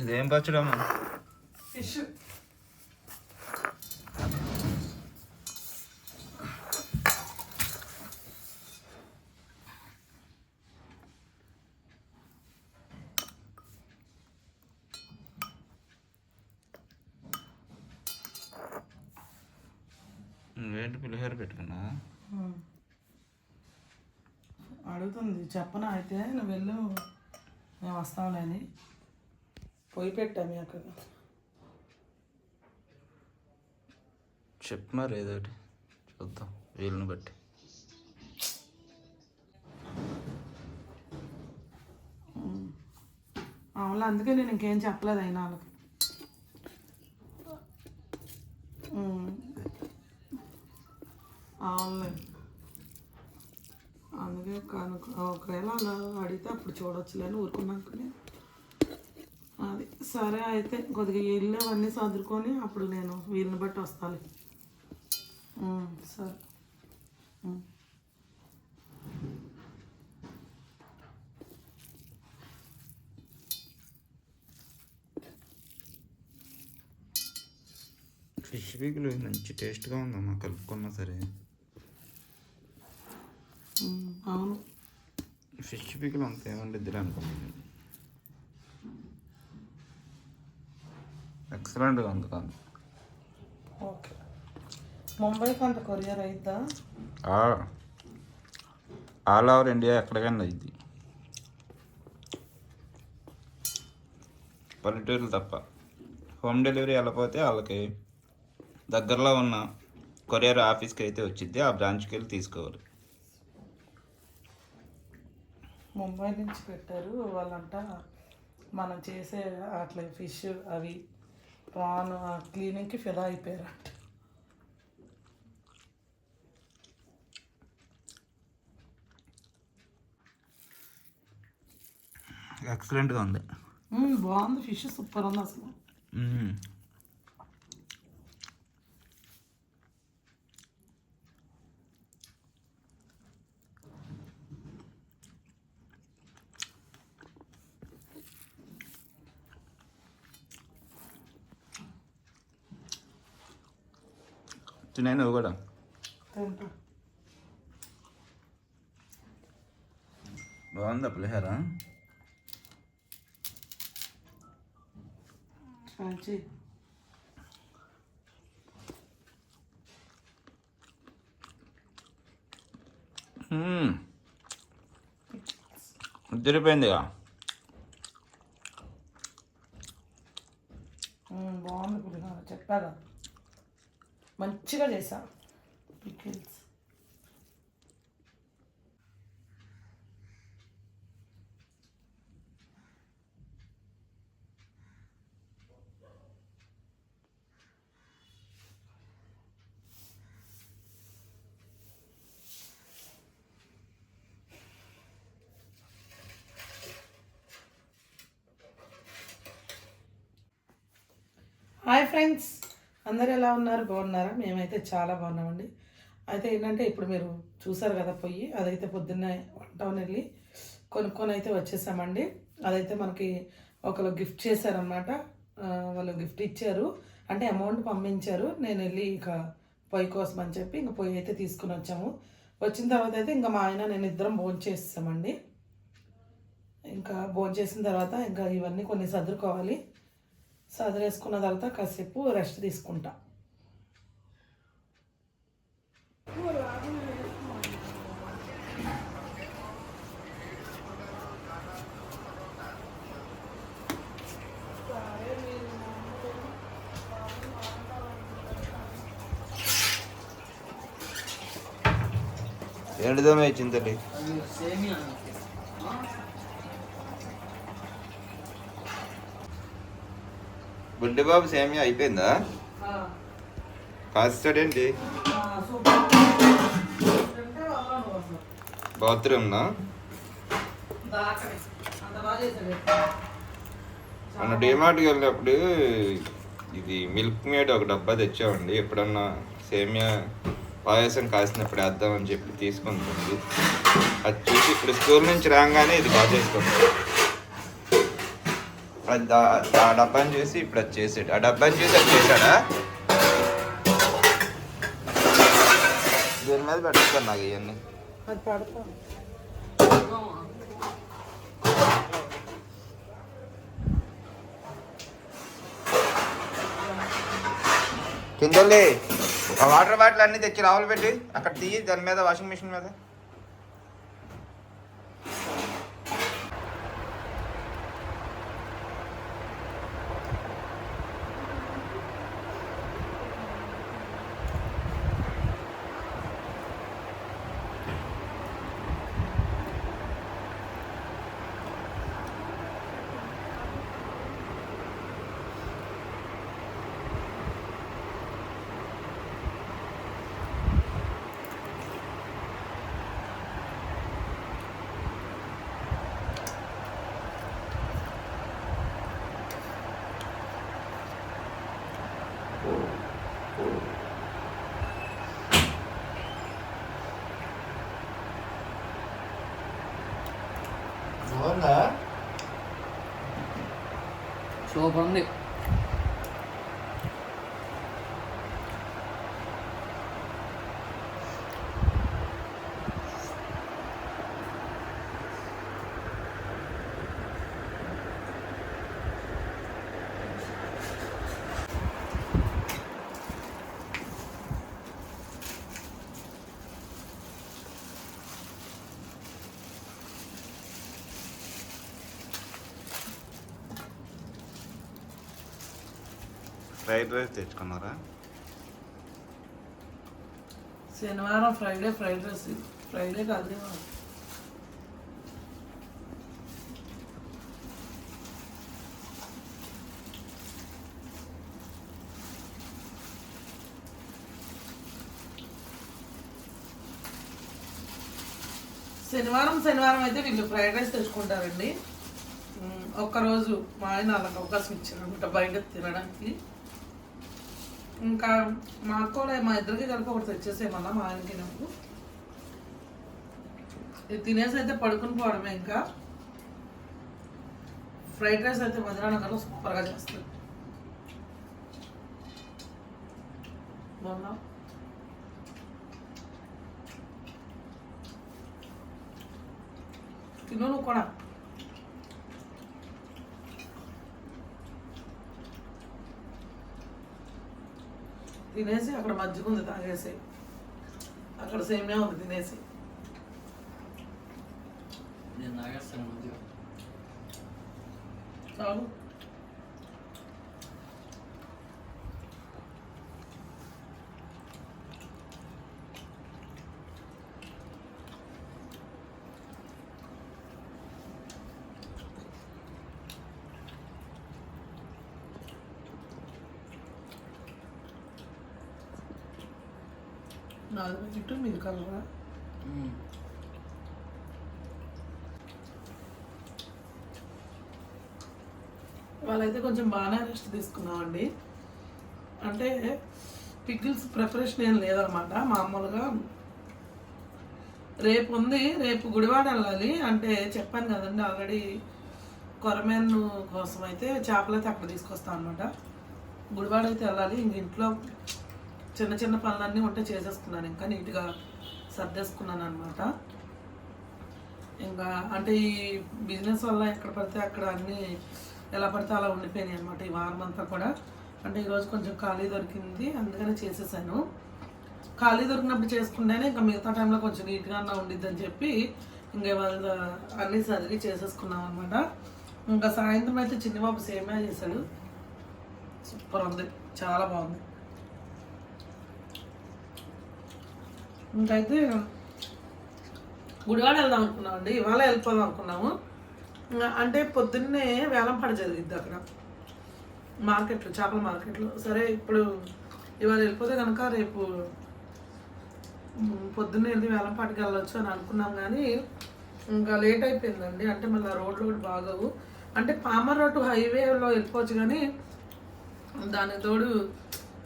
ఇదేం పచ్చడమ్మా ఫిష్ నువ్వేంటి పులిహోర పెట్టుకున్నా అడుగుతుంది. చెప్పనా అయితే నువ్వు వెళ్ళు. మేము వస్తాంలే అని. పొయ్యి పెట్టా మీ అక్క చెప్పు మరి ఏదో ఒకటి. చూద్దాం వీళ్ళని బట్టి. అవును అందుకే నేను ఇంకేం చెప్పలేదు అయినా వాళ్ళకి. అవునులే. అందుకే కనుక ఒకవేళ అలా అడిగితే అప్పుడు చూడొచ్చులే అని ఊరుకున్నాకనే అది సరే అయితే కొద్దిగా ఇల్లు అవన్నీ సర్దుకొని అప్పుడు నేను వీళ్ళని బట్టి వస్తాను సరే. ఫిష్ పీకులు మంచి టేస్ట్గా ఉందమ్మా కలుపుకున్నా సరే. అవును. ఫిష్ పీకులు అంత ఏముండిద్దిలే అనుకున్నాను ఎక్సలెంట్గా ఉంది కానీ ఓకే. ముంబైకి అంత కొరియర్ అయిద్దా? ఆల్ ఓవర్ ఇండియా ఎక్కడికైనా అయింది. పల్లెటూరులు తప్ప. హోమ్ డెలివరీ వెళ్ళకపోతే వాళ్ళకి దగ్గరలో ఉన్న కొరియర్ ఆఫీస్కి అయితే వచ్చింది ఆ బ్రాంచ్కి వెళ్ళి తీసుకోవాలి. ముంబై నుంచి పెట్టారు వాళ్ళంట మనం చేసే అట్లా ఫిష్ అవి ప్రాన్ క్లీనింగ్కి ఫిదా అయిపోయారంట. ఎక్సలెంట్గా ఉంది. బాగుంది. ఫిష్ సూపర్ ఉంది అసలు. మ్మ్. తినే నువ్వు కూడా. బాగుందా పులిహోర? మంచి. మ్మ్, బాగుంది పులిహోర. చెప్పాగా మంచిగా చేసా పికిల్స్ హాయ్ ఫ్రెండ్స్ అందరు ఎలా ఉన్నారు? బాగున్నారా? మేమైతే చాలా బాగున్నామండి. అయితే ఏంటంటే ఇప్పుడు మీరు చూసారు కదా పొయ్యి. అదైతే పొద్దున్నే వన్ టౌన్ వెళ్ళి కొనుక్కొని అయితే వచ్చేసామండి. అదైతే మనకి ఒకరు గిఫ్ట్ చేశారనమాట వాళ్ళు గిఫ్ట్ ఇచ్చారు. అంటే అమౌంట్ పంపించారు. నేను వెళ్ళి ఇక పొయ్యి కోసం అని చెప్పి ఇంకా పొయ్యి అయితే తీసుకుని వచ్చాము. వచ్చిన తర్వాత అయితే ఇంకా మా ఆయన నేను ఇద్దరం భోజనం చేస్తామండి ఇంకా భోజనం చేసిన తర్వాత ఇంకా ఇవన్నీ కొన్ని సర్దుకోవాలి సదిరేసుకున్న తర్వాత కాసేపు రెస్ట్ తీసుకుంటా. ఏంటిదో ఇచ్చింది బుడ్డి బాబు సేమియా అయిపోయిందా? కాస్తాడేంటి బాత్రూమ్నా మన డిమార్ట్కి వెళ్ళినప్పుడు ఇది మిల్క్ మేడ్ ఒక డబ్బా తెచ్చామండి. ఎప్పుడన్నా సేమియా పాయసం కాసినప్పుడు వేద్దామని చెప్పి తీసుకుంటుంది. అది చూసి ఇప్పుడు స్కూల్ నుంచి రాగానే ఇది బాగా చేసుకుంటాం అది దా- ఆ డబ్బాని చూసి ఇప్పుడు అది చేసాడు ఆ డబ్బాని చూసి అది చేశాడా? దీని మీద పెట్టుతాను నాకు ఇవన్నీ? కిందలే ఆ వాటర్ బాటిల్ అన్ని తెచ్చి రావులు పెట్టి అక్కడ తీయి దాని మీద వాషింగ్ మిషన్ మీద. సూపర్ ఉంది ఫ్రైడ్ రైస్ తెచ్చుకున్నారా? శనివారం ఫ్రైడే ఫ్రైడ్ రైస్. ఫ్రైడే కాదు. శనివారం శనివారం అయితే వీళ్ళు ఫ్రైడ్ రైస్ తెచ్చుకుంటారండి. ఒక్కరోజు మా ఆయన వాళ్ళకి అవకాశం ఇచ్చారనమాట బయట తినడానికి. ఇంకా మాకు కూడా మా ఇద్దరికి కలిపి ఒకటి తెచ్చేసేమన్నా మా ఆయనకి నాకు. ఇది తినేసి అయితే పడుకుని పోవడమే ఇంకా. ఫ్రైడ్ రైస్ అయితే మధురానగర్లో సూపర్గా చేస్తుంది బాగుందా తిను నువ్వు కూడా. తినేసి అక్కడ మజ్జిగ ఉంది తాగేసి. అక్కడ సేమియా ఉంది తినేసి. నేను తాగేస్తాను మధ్య చాలు ప్యాకెట్ మీరు కలరా వాళ్ళైతే కొంచెం బాగానే రెస్ట్ తీసుకున్నామండి. అంటే పికిల్స్ ప్రిపరేషన్ ఏం లేదనమాట. మామూలుగా రేపు ఉంది రేపు గుడివాడ వెళ్ళాలి. అంటే చెప్పాను కదండి ఆల్రెడీ కొరమేను కోసం అయితే చేపలు అయితే అక్కడ తీసుకొస్తాను అనమాట గుడివాడ అయితే వెళ్ళాలి. ఇంక ఇంట్లో చిన్న చిన్న పనులన్నీ ఉంటే చేసేసుకున్నాను. ఇంకా నీట్గా సర్దేసుకున్నాను అనమాట ఇంకా అంటే ఈ బిజినెస్ వల్ల ఎక్కడ పడితే అక్కడ అన్నీ ఎలా పడితే అలా ఉండిపోయినాయి అనమాట ఈ వారం అంతా కూడా. అంటే ఈరోజు కొంచెం ఖాళీ దొరికింది అందుకనే చేసేసాను. ఖాళీ దొరికినప్పుడు చేసుకుంటేనే ఇంకా మిగతా టైంలో కొంచెం నీట్గా అన్న ఉండిద్దని చెప్పి ఇంకా వాళ్ళ అన్నీ సదిరి చేసేసుకున్నాం అనమాట ఇంకా సాయంత్రం అయితే చిన్నబాబు సేమే చేశాడు. సూపర్ ఉంది. చాలా బాగుంది. ఇంకైతే గుడివాడ వెళ్దాం అనుకున్నామండి. ఇవాళ వెళ్ళిపోదాం అనుకున్నాము. అంటే పొద్దున్నే వేలంపాట జరిగిద్ది అక్కడ. మార్కెట్లో చేపల మార్కెట్లో. సరే ఇప్పుడు ఇవాళ వెళ్ళిపోతే కనుక రేపు పొద్దున్నే వెళ్ళి వేలంపాటికి వెళ్ళొచ్చు అని అనుకున్నాం కానీ ఇంకా లేట్ అయిపోయిందండి. అంటే మళ్ళీ రోడ్లు కూడా బాగోవు. అంటే పామర్ రోడ్డు హైవేలో వెళ్ళిపోవచ్చు కానీ దానికి తోడు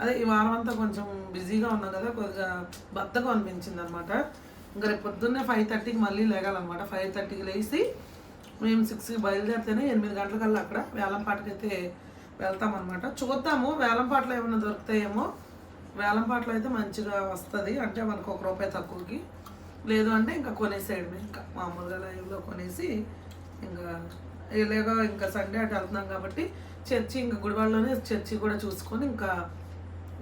అదే ఈ వారం అంతా కొంచెం బిజీగా ఉన్నాం కదా కొద్దిగా బద్దకం అనిపించింది అనమాట ఇంకా రేపు పొద్దున్నే ఫైవ్ థర్టీకి మళ్ళీ లేగాలన్నమాట. ఫైవ్ థర్టీకి లేచి మేము సిక్స్కి బయలుదేరితేనే ఎనిమిది గంటలకల్లా అక్కడ వేలంపాటకైతే వెళ్తామన్నమాట. చూద్దాము వేలంపాటలో ఏమైనా దొరుకుతాయేమో. వేలంపాటలో అయితే మంచిగా వస్తుంది. అంటే మనకు ఒక రూపాయి తక్కువకి. లేదు అంటే ఇంకా కొనేసేయడమే. ఇంకా మామూలుగా లైవ్లో కొనేసి ఇంకా ఇలాగో ఇంకా సండే అటు వెళ్తున్నాం కాబట్టి చర్చి ఇంకా గుడివాడలోనే చర్చి కూడా చూసుకొని ఇంకా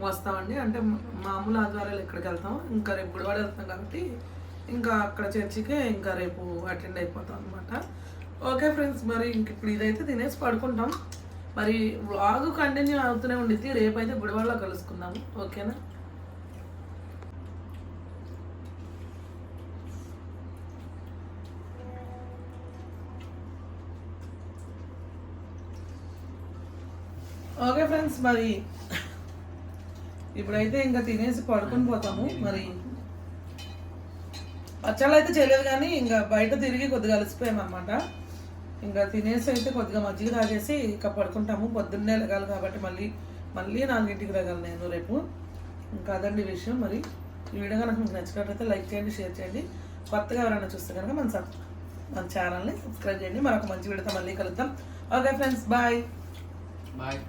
వస్తామండి. అంటే మామూలు ఆదివారాలు ఇక్కడికి వెళ్తాం. ఇంకా రేపు గుడివాడ వెళ్తాం కాబట్టి ఇంకా అక్కడ చర్చికే ఇంకా రేపు అటెండ్ అయిపోతాం అనమాట ఓకే ఫ్రెండ్స్ మరి ఇంక ఇప్పుడు ఇదైతే తినేసి పడుకుంటాం. మరి వ్లాగ్ కంటిన్యూ అవుతూనే ఉండిద్ది. రేపైతే గుడివాడలో కలుసుకుందాము ఓకేనా? ఓకే ఫ్రెండ్స్ మరి ఇప్పుడైతే ఇంకా తినేసి పడుకొని పోతాము మరి. పచ్చళ్ళు అయితే చేయలేదు కానీ ఇంకా బయట తిరిగి కొద్దిగా అలసిపోయాము అనమాట ఇంకా తినేసి అయితే కొద్దిగా మజ్జిగ తాగేసి ఇంకా పడుకుంటాము. పొద్దున్నే లెగాలి కాబట్టి మళ్ళీ మళ్ళీ నాలుగింటికి లెగాలి నేను రేపు. ఇంకా అదండి విషయం మరి. ఈ వీడియో కనుక మీకు నచ్చినట్లయితే లైక్ చేయండి షేర్ చేయండి. కొత్తగా ఎవరైనా చూస్తే కనుక మన సబ్ మన ఛానల్ని సబ్స్క్రైబ్ చేయండి. మరొక మంచి వీడియోతో మళ్ళీ కలుద్దాం. Okay friends bye. బాయ్.